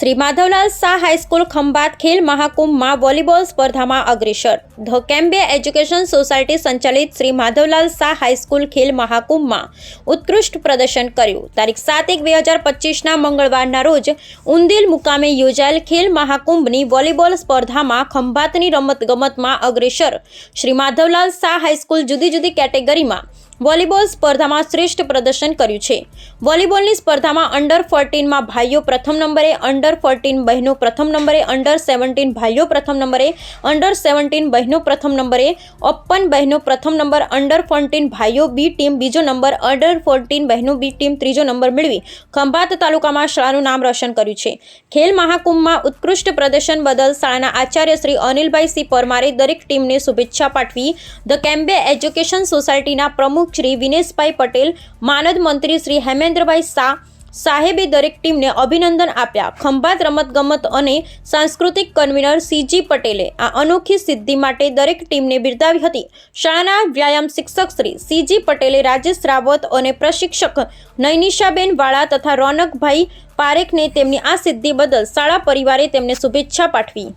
Shri Madhavlal Shah high school Khambhat ખેલ મહાકુંભમાં volleyball સ્પર્ધામાં અગ્રેસર. ધ કેમ્બે એજ્યુકેશન સોસાયટી સંચાલિત શ્રી માધવલાલ શાહ હાઈસ્કૂલ ખેલ મહાકુંભમાં ઉત્કૃષ્ટ પ્રદર્શન કર્યું. તારીખ સાત એક બે હજાર પચીસના મંગળવારના રોજ ઉંદિલ મુકામે યોજાયેલ ખેલ મહાકુંભની વોલીબોલ સ્પર્ધામાં ખંભાતની રમતગમતમાં અગ્રેસર. શ્રી માધવલાલ શાહ હાઈસ્કૂલ જુદી જુદી કેટેગરીમાં વોલીબોલ સ્પર્ધામાં શ્રેષ્ઠ પ્રદર્શન કર્યું છે. વોલીબોલની સ્પર્ધામાં અંડર ફોર્ટીનમાં ભાઈઓ પ્રથમ નંબરે અંડર ફોર્ટીન બહેનો પ્રથમ નંબરે અંડર સેવન્ટીન ભાઈઓ પ્રથમ નંબરે અંડર સેવન્ટીન બહેનો પ્રથમ નંબરે ઓપન બહેનો પ્રથમ નંબર અંડર ફોર્ટીન ભાઈઓ બી ટીમ બીજો નંબર અંડર ફોર્ટીન બહેનો બી ટીમ ત્રીજો નંબર મેળવી ખંભાત તાલુકામાં શાળાનું નામ રોશન કર્યું છે. ખેલ મહાકુંભમાં ઉત્કૃષ્ટ પ્રદર્શન બદલ શાળાના આચાર્ય શ્રી અનિલભાઈ સી પરમારે દરેક ટીમને શુભેચ્છા પાઠવી ધ કેમ્બે એજ્યુકેશન સોસાયટીના પ્રમુખ શ્રી વિનેશભાઈ પટેલ, માનદ મંત્રી શ્રી હેમેન્દ્રભાઈ શાહ સાહેબે દરેક ટીમને અભિનંદન આપ્યા. ખંભાત રમતગમત અને સાંસ્કૃતિક કન્વીનર સીજી પટેલે આ અનોખી સિદ્ધિ માટે દરેક ટીમને બિરદાવી હતી. શાળાના વ્યાયામ શિક્ષક શ્રી સીજી પટેલે રાજેશ રાવત અને પ્રશિક્ષક નૈનિશાબેન વાળા તથા રોનકભાઈ પારેખને તેમની આ સિદ્ધિ બદલ શાળા પરિવારે તેમને શુભેચ્છા પાઠવી.